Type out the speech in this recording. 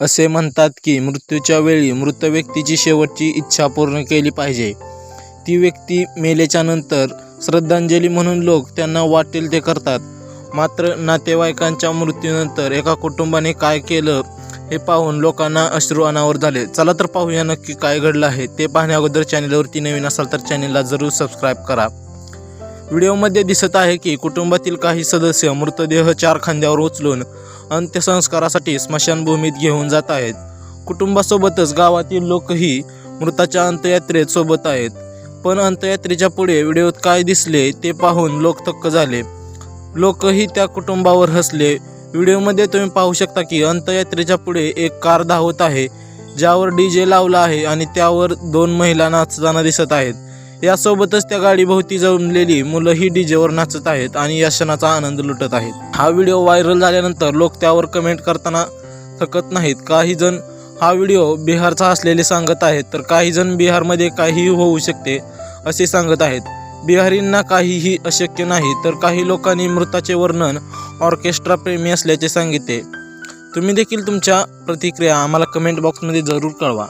असे म्हणतात की मृत्यूच्या वेळी मृत व्यक्तीची शेवटची इच्छा पूर्ण केली पाहिजे. ती व्यक्ती मेल्याच्या नंतर श्रद्धांजली म्हणून लोक त्यांना वाटेल ते करतात. मात्र नातेवाईकांच्या मृत्यूनंतर एका कुटुंबाने काय केलं हे पाहून लोकांना अश्रू अनावर झाले. चला तर पाहूया नक्की काय घडलं आहे. ते पाहण्या अगोदर चॅनेलवरती नवीन असाल तर चॅनेलला जरूर सबस्क्राईब करा. व्हिडिओमध्ये दिसत आहे की कुटुंबातील काही सदस्य मृतदेह चार खांद्यावर उचलून अंत्यसंस्कारासाठी स्मशानभूमीत घेऊन जात आहेत. कुटुंबासोबतच गावातील लोकही मृताच्या अंत्ययात्रेत सोबत आहेत. पण अंत्ययात्रेच्या पुढे व्हिडिओत काय दिसले ते पाहून लोक थक्क झाले. लोकही त्या कुटुंबावर हसले. व्हिडिओमध्ये तुम्ही पाहू शकता की अंत्ययात्रेच्या पुढे एक कार धावत आहे ज्यावर डी जे लावला आहे आणि त्यावर दोन महिला नाचताना दिसत आहेत. यासोबतच त्या गाडीभोवती जमलेली मुलंही डी जेवर नाचत आहेत आणि या क्षणाचा आनंद लुटत आहेत. हा व्हिडिओ व्हायरल झाल्यानंतर लोक त्यावर कमेंट करताना थकत नाहीत. काही जण हा व्हिडिओ बिहारचा असलेले सांगत आहेत तर काही जण बिहारमध्ये काहीही होऊ शकते असे सांगत आहेत. बिहारींना काहीही अशक्य नाही तर काही लोकांनी मृताचे वर्णन ऑर्केस्ट्रा प्रेमी असल्याचे सांगितले. तुम्ही देखील तुमच्या प्रतिक्रिया आम्हाला कमेंट बॉक्समध्ये जरूर कळवा.